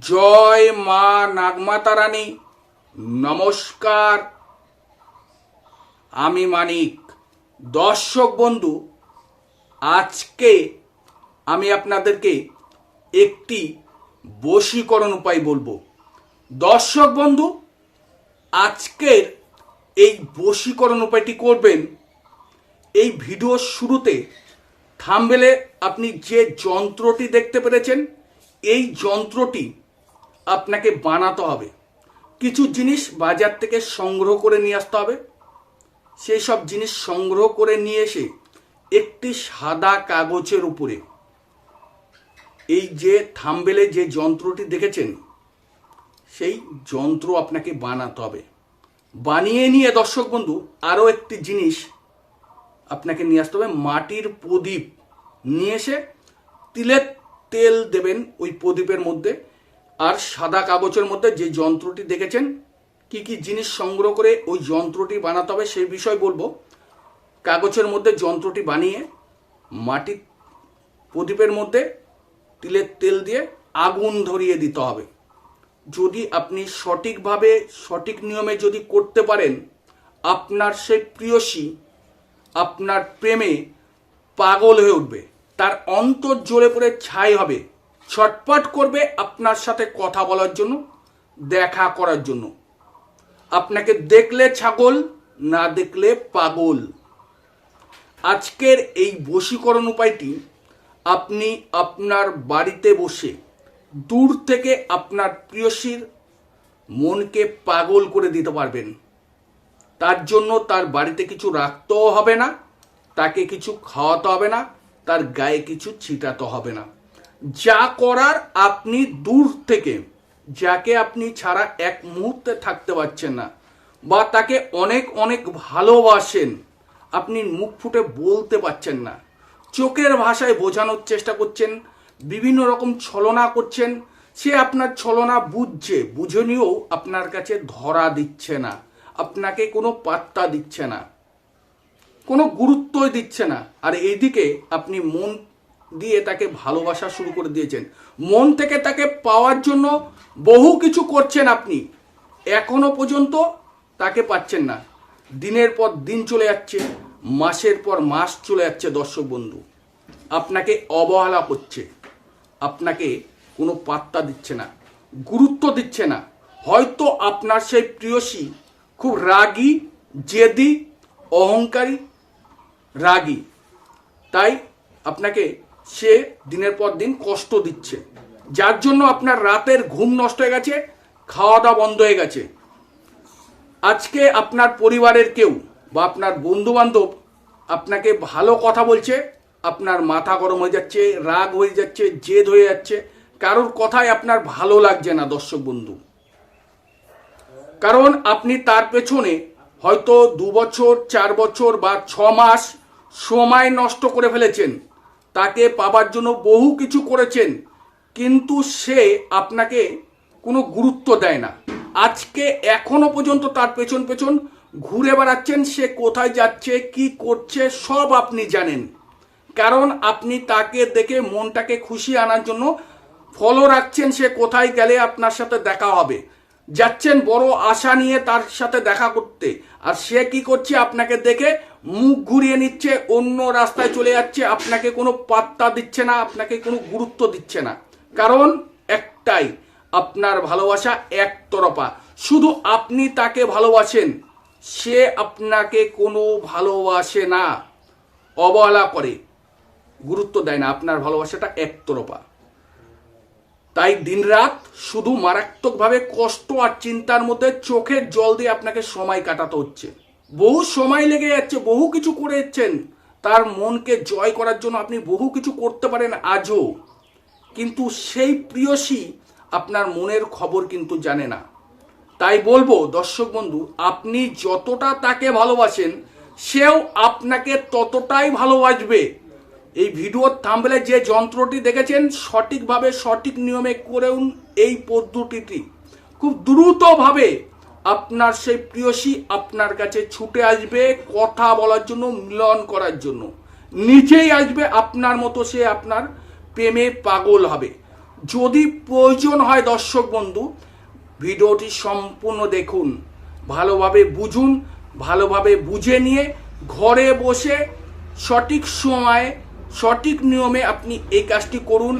জয় মা নাগমাতা রানী। নমস্কার। আমি মানিক, দর্শক বন্ধু। আজকে আমি আপনাদেরকে একটি বশীকরণ উপায় বলব। দর্শক বন্ধু, আজকের এই বশীকরণ উপায়টি করবেন। এই ভিডিওর শুরুতে থামবেলে আপনি যে যন্ত্রটি দেখতে পেরেছেন, এই যন্ত্রটি আপনাকে বানাতে হবে। কিছু জিনিস বাজার থেকে সংগ্রহ করে নিয়ে আসতে হবে। সেই সব জিনিস সংগ্রহ করে নিয়ে এসে একটি সাদা কাগজের উপরে এই যে থামবেলে যে যন্ত্রটি দেখেছেন, সেই যন্ত্র আপনাকে বানাতে হবে। বানিয়ে নিয়ে দর্শক বন্ধু, আরও একটি জিনিস আপনাকে নিয়ে আসতে হবে। মাটির প্রদীপ। নিয়ে এসে তিলের তেল দেবেন ওই প্রদীপের মধ্যে। আর সাদা কাগজের মধ্যে যে যন্ত্রটি দেখেছেন, কি কি জিনিস সংগ্রহ করে ওই যন্ত্রটি বানাতে হবে সেই বিষয় বলব। কাগজের মধ্যে যন্ত্রটি বানিয়ে মাটির প্রদীপের মধ্যে তিলের তেল দিয়ে আগুন ধরিয়ে দিতে হবে। যদি আপনি সঠিকভাবে, সঠিক নিয়মে যদি করতে পারেন, আপনার সেই প্রিয়সী, আপনার প্রেমে পাগল হয়ে উঠবে, তার অন্তর জ্বলে পড়ে ছাই হবে। ছটপট করবে আপনার সাথে কথা বলার জন্য, দেখা করার জন্য। আপনাকে দেখলে ছাগল, না দেখলে পাগল। আজকের এই বশীকরণ উপায়টি, আপনি আপনার বাড়িতে বসে দূর থেকে আপনার প্রিয়সীর মনকে পাগল করে দিতে পারবেন। তার জন্য তার বাড়িতে কিছু রাখতেও হবে না, তাকে কিছু খাওয়াতে হবে না, তার গায়ে কিছু ছিটাতে হবে না। যা করার আপনি দূর থেকে, যাকে আপনি ছাড়া এক মুহূর্তে থাকতে পারছেন না বা তাকে অনেক অনেক ভালোবাসেন, আপনি মুখ ফুটে বলতে পারছেন না। চোখের ভাষায় বোঝানোর চেষ্টা করছেন, বিভিন্ন রকম ছলনা করছেন, সে আপনার ছলনা বুঝছে, বুঝে নিয়েও আপনার কাছে ধরা দিচ্ছে না, আপনাকে কোনো পাত্তা দিচ্ছে না, কোনো গুরুত্বই দিচ্ছে না। আর এইদিকে আপনি মন দিয়ে তাকে ভালোবাসা শুরু করে দিয়েছেন। মন থেকে তাকে পাওয়ার জন্য বহু কিছু করছেন আপনি। এখনও পর্যন্ত তাকে পাচ্ছেন না। দিনের পর দিন চলে যাচ্ছে, মাসের পর মাস চলে যাচ্ছে দর্শক বন্ধু। আপনাকে অবহেলা করছে, আপনাকে কোনো পাত্তা দিচ্ছে না, গুরুত্ব দিচ্ছে না। হয়তো আপনার সেই প্রিয়সী খুব রাগী, জেদি, অহংকারী, রাগী। তাই আপনাকে সে দিনের পর দিন কষ্ট দিচ্ছে। যার জন্য আপনার রাতের ঘুম নষ্ট হয়ে গেছে খাওয়া দাওয়া বন্ধ হয়ে গেছে। আজকে আপনার পরিবারের কেউ বা আপনার বন্ধু বান্ধব আপনাকে ভালো কথা বলছে, আপনার মাথা গরম হয়ে যাচ্ছে, রাগ হয়ে যাচ্ছে, জেদ হয়ে যাচ্ছে, কারোর কথাই আপনার ভালো লাগছে না, দর্শক বন্ধু। কারণ আপনি তার পেছনে হয়তো দু বছর, চার বছর বা ছ মাস সময় নষ্ট করে ফেলেছেন। তাকে পাবার জন্য বহু কিছু করেছেন, কিন্তু সে আপনাকে কোনো গুরুত্ব দেয় না। আজকে এখনও পর্যন্ত তার পেছন পেছন ঘুরে বেড়াচ্ছেন, সে কোথায় যাচ্ছে, কি করছে, সব আপনি জানেন। কারণ আপনি তাকে দেখে মনটাকে খুশি আনার জন্য ফলো রাখছেন, সে কোথায় গেলে আপনার সাথে দেখা হবে। যাচ্ছেন বড় আশা নিয়ে তার সাথে দেখা করতে। আর সে কি করছে আপনাকে দেখে মুখ ঘুরিয়ে নিচ্ছে, অন্য রাস্তায় চলে যাচ্ছে, আপনাকে কোনো পাত্তা দিচ্ছে না, আপনাকে কোনো গুরুত্ব দিচ্ছে না। কারণ একটাই, আপনার ভালোবাসা একতরফা। শুধু আপনি তাকে ভালোবাসেন, সে আপনাকে কোনো ভালোবাসে না, অবহেলা করে। গুরুত্ব দেয় না, আপনার ভালোবাসাটা একতরফা। তাই দিনরাত শুধু মারাত্মকভাবে কষ্ট আর চিন্তার মধ্যে চোখের জল দিয়ে আপনাকে সময় কাটাতে হচ্ছে। বহু সময় লেগে যাচ্ছে, বহু কিছু করেছেন তার মনকে জয় করার জন্য আপনি বহু কিছু করতে পারেন আজও। কিন্তু সেই প্রিয়সী আপনার মনের খবর কিন্তু জানে না। তাই বলব, দর্শক বন্ধু, আপনি যতটা তাকে ভালোবাসেন, সেও আপনাকে ততটাই ভালোবাসবে। এই ভিডিওর থাম্বলে যে যন্ত্রটি দেখেছেন, সঠিকভাবে সঠিক নিয়মে করেউন এই পদ্ধতিটি। খুব দ্রুতভাবে আপনার সেই প্রিয়সী আপনার কাছে ছুটে আসবে কথা বলার জন্য, মিলন করার জন্য। নিজেই আসবে, আপনার মতো সে আপনার প্রেমে পাগল হবে। যদি প্রয়োজন হয় দর্শক বন্ধু, ভিডিওটি সম্পূর্ণ দেখুন, ভালোভাবে বুঝুন, ভালোভাবে বুঝে নিয়ে ঘরে বসে সঠিক সময়ে, সঠিক নিয়মে আপনি এই কাজটি করুন।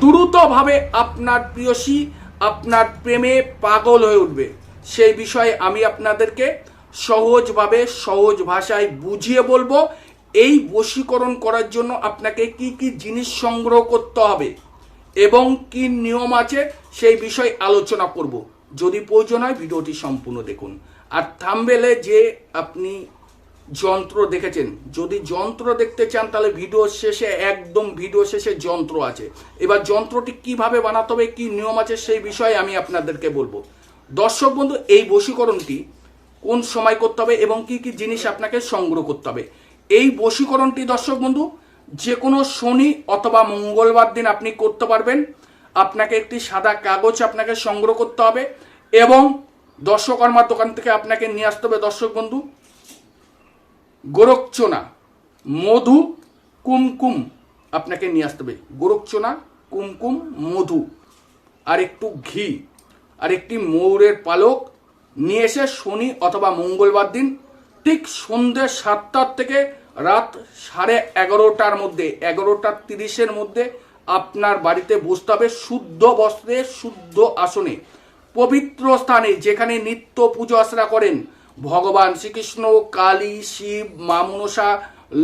দ্রুতভাবে আপনার প্রিয়সী আপনার প্রেমে পাগল হয়ে উঠবে। সেই বিষয়ে আমি আপনাদেরকে সহজভাবে, সহজ ভাষায় বুঝিয়ে বলব। এই বশীকরণ করার জন্য আপনাকে কি কি জিনিস সংগ্রহ করতে হবে এবং কি নিয়ম আছে সেই বিষয়ে আলোচনা করব। যদি প্রয়োজন হয় ভিডিওটি সম্পূর্ণ দেখুন। আর থামবেলে যে আপনি যন্ত্র দেখেছেন, যদি যন্ত্র দেখতে চান তাহলে ভিডিও শেষে, একদম ভিডিও শেষে যন্ত্র আছে। এবার যন্ত্রটি কীভাবে বানাতে হবে, কি নিয়ম আছে সেই বিষয়ে আমি আপনাদেরকে বলব। দর্শক বন্ধু, এই বশীকরণটি কোন সময় করতে হবে এবং কি কি জিনিস আপনাকে সংগ্রহ করতে হবে? এই বশীকরণটি দর্শক বন্ধু যে কোনো শনি অথবা মঙ্গলবার দিন আপনি করতে পারবেন। আপনাকে একটি সাদা কাগজ আপনাকে সংগ্রহ করতে হবে এবং দর্শকর্মার দোকান থেকে আপনাকে নিয়ে আসতে হবে দর্শক বন্ধু গোরক্ষনা মধু, কুমকুম আপনাকে নিয়ে আসতে হবে। গোরক্ষনা কুমকুম, মধু, আর একটু ঘি। আর একটি ময়ূরের পালক নিয়ে এসে শনি অথবা মঙ্গলবার দিন ঠিক সন্ধ্যে সাতটার থেকে রাত সাড়ে এগারোটার মধ্যে, এগারোটা তিরিশের মধ্যে আপনার বাড়িতে বসতে হবে শুদ্ধ বস্ত্রে, শুদ্ধ আসনে। পবিত্র স্থানে যেখানে নিত্য পুজো আশ্রা করেন ভগবান শ্রীকৃষ্ণ, কালী, শিব, মা মনসা,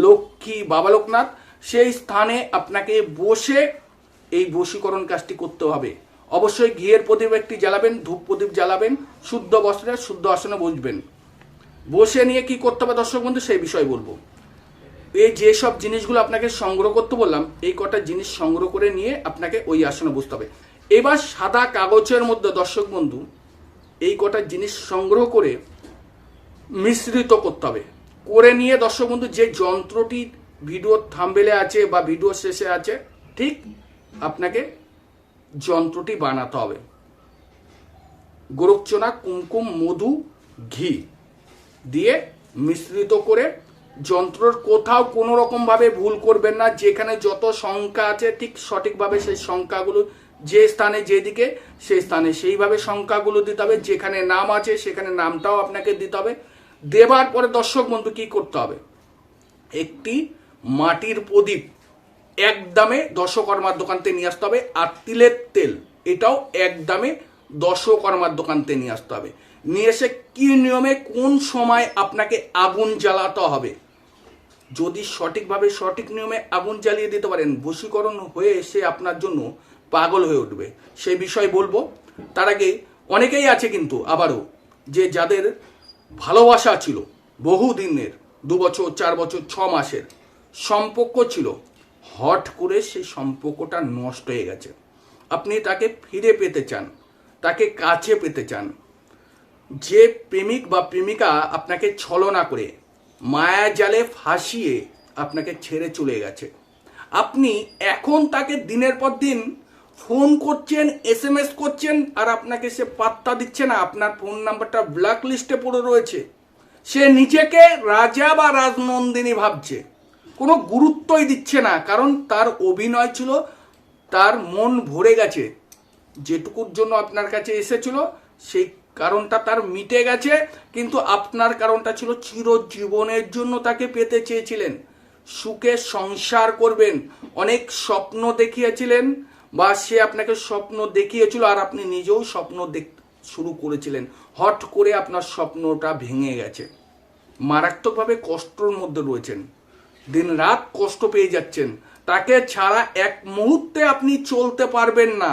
লক্ষ্মী, বাবা লোকনাথ, সেই স্থানে আপনাকে বসে এই বশীকরণ কাজটি করতে হবে। অবশ্যই ঘিয়ের প্রদীপ একটি জ্বালাবেন, ধূপ প্রদীপ জ্বালাবেন, শুদ্ধ বস্ত্রে শুদ্ধ আসনে বসবেন। বসে নিয়ে কি করতে হবে দর্শক বন্ধু? সেই বিষয় বলব। এই যেসব জিনিসগুলো আপনাকে সংগ্রহ করতে বললাম, এই কটা জিনিস সংগ্রহ করে নিয়ে আপনাকে ওই আসনে বসতে হবে। এবার সাদা কাগজের মধ্যে দর্শক বন্ধু, এই কটা জিনিস সংগ্রহ করে মিশ্রিত করতে হবে। করে নিয়ে দর্শক বন্ধু, যে যন্ত্রটি ভিডিও থাম্বেলে আছে বা ভিডিও শেষে আছে, ঠিক আপনাকে যন্ত্রটি বানাতে হবে। গোরক্ষনা কুমকুম, মধু, ঘি দিয়ে মিশ্রিত করে যন্ত্রর কোথাও কোনো রকমভাবে ভুল করবেন না। যেখানে যত সংখ্যা আছে ঠিক সঠিকভাবে সেই সংখ্যাগুলো যে স্থানে যেদিকে সেই স্থানে সেইভাবে সংখ্যাগুলো দিতে হবে। যেখানে নাম আছে সেখানে নামটাও আপনাকে দিতে হবে। দেবার পরে দর্শক বন্ধু কি করতে হবে? একটি মাটির প্রদীপ এক দামে দশকর্মার দোকান থেকে নিয়ে আসতে হবে, আর তিলের তেল, এটাও এক দামে দশকর্মার দোকান থেকে নিয়ে আসতে হবে। নিয়ে এসে কি নিয়মে, কোন সময় আপনাকে আগুন জ্বালাতে হবে? যদি সঠিকভাবে সঠিক নিয়মে আগুন জ্বালিয়ে দিতে পারেন, বশীকরণ হয়ে সে আপনার জন্য পাগল হয়ে উঠবে। সেই বিষয় বলব, তার আগে অনেকেই আছে কিন্তু আবারও, যে যাদের ভালোবাসা ছিল বহু দিনের দু বছর, চার বছর, ছ মাসের, সম্পর্ক ছিল হট করে সেই সম্পর্কটা নষ্ট হয়ে গেছে। আপনি তাকে ফিরে পেতে চান, তাকে কাছে পেতে চান। যে প্রেমিক বা প্রেমিকা আপনাকে ছলনা করে, মায়া জালে ফাঁসিয়ে আপনাকে ছেড়ে চলে গেছে। আপনি এখন তাকে দিনের পর দিন ফোন করছেন এস এম এস করছেন, আর আপনাকে সে পাত্তা দিচ্ছে না। আপনার ফোন নাম্বারটা ব্ল্যাক লিস্টে পড়ে রয়েছে। সে নিজেকে রাজা বা রাজনন্দিনী ভাবছে। কোনো গুরুত্বই দিচ্ছে না, কারণ তার অভিনয় ছিল, তার মন ভরে গেছে। যেটুকুর জন্য আপনার কাছে এসেছিল, সেই কারণটা তার মিটে গেছে, কিন্তু আপনার কারণটা ছিল চিরজীবনের জন্য তাকে পেতে চেয়েছিলেন। সুখে সংসার করবেন, অনেক স্বপ্ন দেখিয়েছিলেন, বা সে আপনাকে স্বপ্ন দেখিয়েছিল আর আপনি নিজেও স্বপ্ন দেখ, শুরু করেছিলেন। হট করে আপনার স্বপ্নটা ভেঙে গেছে। মারাত্মকভাবে কষ্টর মধ্যে রয়েছেন। দিন রাত কষ্ট পেয়ে যাচ্ছেন। তাকে ছাড়া এক মুহূর্তে আপনি চলতে পারবেন না।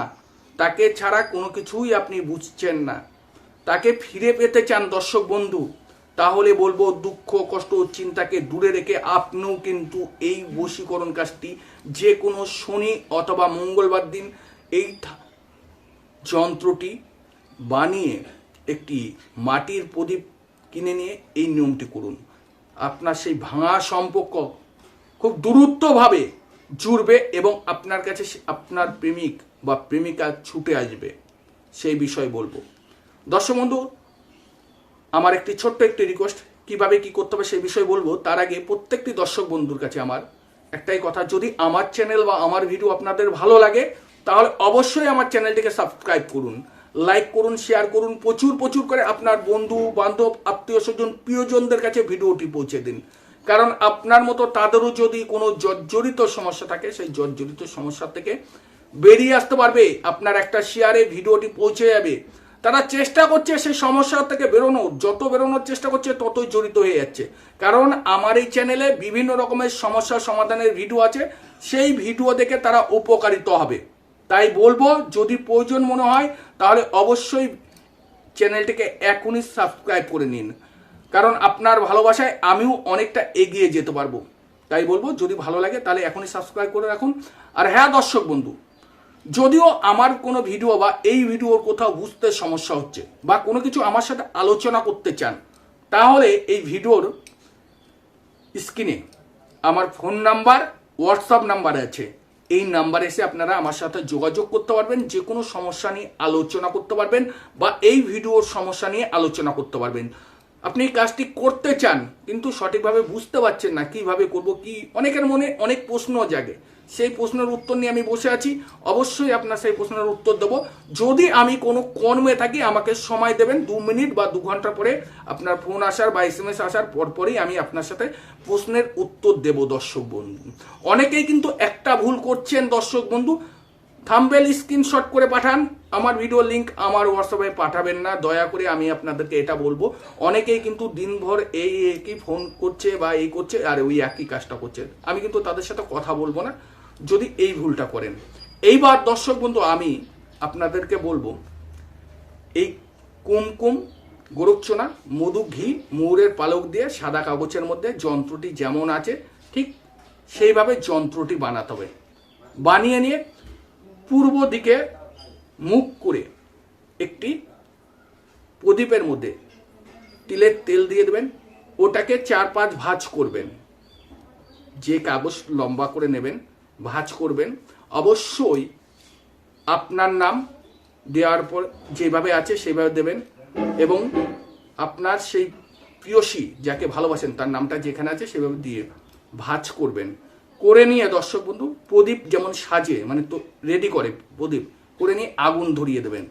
তাকে ছাড়া কোনো কিছুই আপনি বুঝছেন না। তাকে ফিরে পেতে চান দর্শক বন্ধু, তাহলে বলব দুঃখ, কষ্ট ও চিন্তাকে দূরে রেখে আপনিও কিন্তু এই বশীকরণ কাজটি যে কোনো শনি অথবা মঙ্গলবার দিন এই যন্ত্রটি বানিয়ে একটি মাটির প্রদীপ কিনে নিয়ে এই নিয়মটি করুন। আপনার সেই ভাঙা সম্পর্ক খুব দূরত্বভাবে জুড়বে এবং আপনার কাছে আপনার প্রেমিক বা প্রেমিকা ছুটে আসবে, সেই বিষয় বলব। দর্শক বন্ধু, আমার একটি ছোট্ট একটি রিকোয়েস্ট কীভাবে কি করতে হবে সেই বিষয় বলব। তার আগে প্রত্যেকটি দর্শক বন্ধুর কাছে আমার একটাই কথা, যদি আমার চ্যানেল বা আমার ভিডিও আপনাদের ভালো লাগে, তাহলে অবশ্যই আমার চ্যানেলটিকে সাবস্ক্রাইব করুন লাইক করুন শেয়ার করুন, প্রচুর প্রচুর করে আপনার বন্ধু, বান্ধব আত্মীয় স্বজন প্রিয়জনদের কাছে ভিডিওটি পৌঁছে দিন। কারণ আপনার মতো তাদেরও যদি কোনো জর্জরিত সমস্যা থাকে, সেই জর্জরিত সমস্যা থেকে বেরিয়ে আসতে পারবে। আপনার একটা শেয়ারে ভিডিওটি পৌঁছে যাবে। তারা চেষ্টা করছে সেই সমস্যা থেকে বেরোনোর। যত বেরোনোর চেষ্টা করছে, ততই জড়িত হয়ে যাচ্ছে। কারণ আমার এই চ্যানেলে বিভিন্ন রকমের সমস্যা সমাধানের ভিডিও আছে। সেই ভিডিও দেখে তারা উপকারিত হবে। তাই বলব, যদি প্রয়োজন মনে হয়, তাহলে অবশ্যই চ্যানেলটিকে এখনই সাবস্ক্রাইব করে নিন। কারণ আপনার ভালোবাসায় আমিও অনেকটা এগিয়ে যেতে পারব। তাই বলব, যদি ভালো লাগে তাহলে এখনই সাবস্ক্রাইব করে রাখুন। আর হ্যাঁ দর্শক বন্ধু, যদিও আমার কোনো ভিডিও বা এই ভিডিওর কোথাও বুঝতে সমস্যা হচ্ছে বা কোনো কিছু আমার সাথে আলোচনা করতে চান, তাহলে এই ভিডিওর স্ক্রিনে আমার ফোন নাম্বার হোয়াটসঅ্যাপ নাম্বার আছে। এই নাম্বারে এসে আপনারা আমার সাথে যোগাযোগ করতে পারবেন যে কোনো সমস্যা নিয়ে আলোচনা করতে পারবেন বা এই ভিডিওর সমস্যা নিয়ে আলোচনা করতে পারবেন। আপনি এই কাজটি করতে চান, কিন্তু সঠিকভাবে বুঝতে পারছেন না কীভাবে করব, কি অনেকের মনে অনেক প্রশ্ন জাগে। সেই প্রশ্নের উত্তর নিয়ে আমি বসে আছি। অবশ্যই আপনার সেই প্রশ্নের উত্তর দেবো। যদি আমি কোনো কর্মে থাকি, আমাকে সময় দেবেন দু মিনিট বা দু ঘণ্টা পরে আপনার ফোন আসার বা এস এম এস আসার পরপরই আমি আপনার সাথে প্রশ্নের উত্তর দেব, দর্শক বন্ধু। অনেকেই কিন্তু একটা ভুল করছেন, দর্শক বন্ধু। থাম্বেল স্ক্রিনশট করে পাঠান। আমার ভিডিও লিংক আমার হোয়াটসঅ্যাপে পাঠাবেন না। দয়া করে আমি আপনাদেরকে এটা বলব। অনেকেই কিন্তু দিনভর এই একই ফোন করছে বা এই করছে, আর ওই একই কাজটা করছে। আমি কিন্তু তাদের সাথে কথা বলব না, যদি এই ভুলটা করেন। এইবার দর্শক বন্ধু, আমি আপনাদেরকে বলব, এই কুমকুম গোরক্ষণা মধু, ঘি ময়ূরের পালক দিয়ে সাদা কাগজের মধ্যে যন্ত্রটি যেমন আছে, ঠিক সেইভাবে যন্ত্রটি বানাতে হবে। বানিয়ে নিয়ে পূর্ব দিকে মুখ করে একটি প্রদীপের মধ্যে তিলের তেল দিয়ে দেবেন, ওটাকে চার পাঁচ ভাঁজ করবেন। যে কাগজ লম্বা করে নেবেন, ভাঁজ করবেন। অবশ্যই আপনার নাম দেওয়ার পর যেভাবে আছে সেভাবে দেবেন এবং আপনার সেই প্রিয়সী যাকে ভালোবাসেন, তার নামটা যেখানে আছে সেভাবে দিয়ে ভাঁজ করবেন। করে নিয়ে দর্শক বন্ধু, প্রদীপ যেমন সাজে মানে তো রেডি করে প্রদীপ করে নিয়ে আগুন ধরিয়ে দেবেন।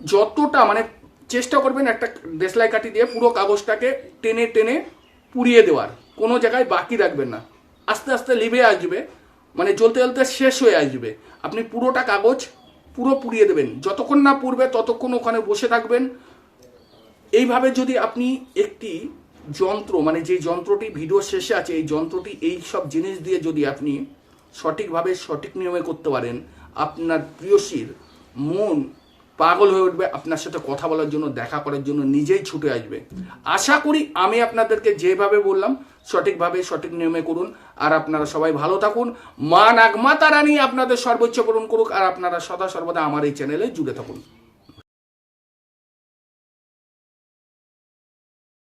যতটা মানে চেষ্টা করবেন একটা দেশলাই কাঠি দিয়ে পুরো কাগজটাকে টেনে টেনে পুড়িয়ে দেওয়ার। কোনো জায়গায় বাকি রাখবেন না। আস্তে আস্তে লিভে আসবে মানে জ্বলতে জ্বলতে শেষ হয়ে আসবে। আপনি পুরোটা কাগজ পুরো পুড়িয়ে দেবেন। যতক্ষণ না পুড়বে, ততক্ষণ ওখানে বসে থাকবেন। এইভাবে যদি আপনি একটি যন্ত্র মানে যে যন্ত্রটি ভিডিও শেষে আছে, এই যন্ত্রটি এই সব জিনিস দিয়ে যদি আপনি সঠিকভাবে সঠিক নিয়মে করতে পারেন আপনার প্রিয়সীর মন পাগল হয়ে উঠবে, আপনার সাথে কথা বলার জন্য, দেখা করার জন্য, নিজেই ছুটে আসবে। আশা করি আমি আপনাদেরকে যেভাবে বললাম, সঠিকভাবে, সঠিক নিয়মে করুন, আর আপনারা সবাই ভালো থাকুন। মা নাগমা তারানি আপনাদের সর্বোচ্চ পূরণ করুক, আর আপনারা সদা সর্বদা আমার এই চ্যানেলে জুড়ে থাকুন।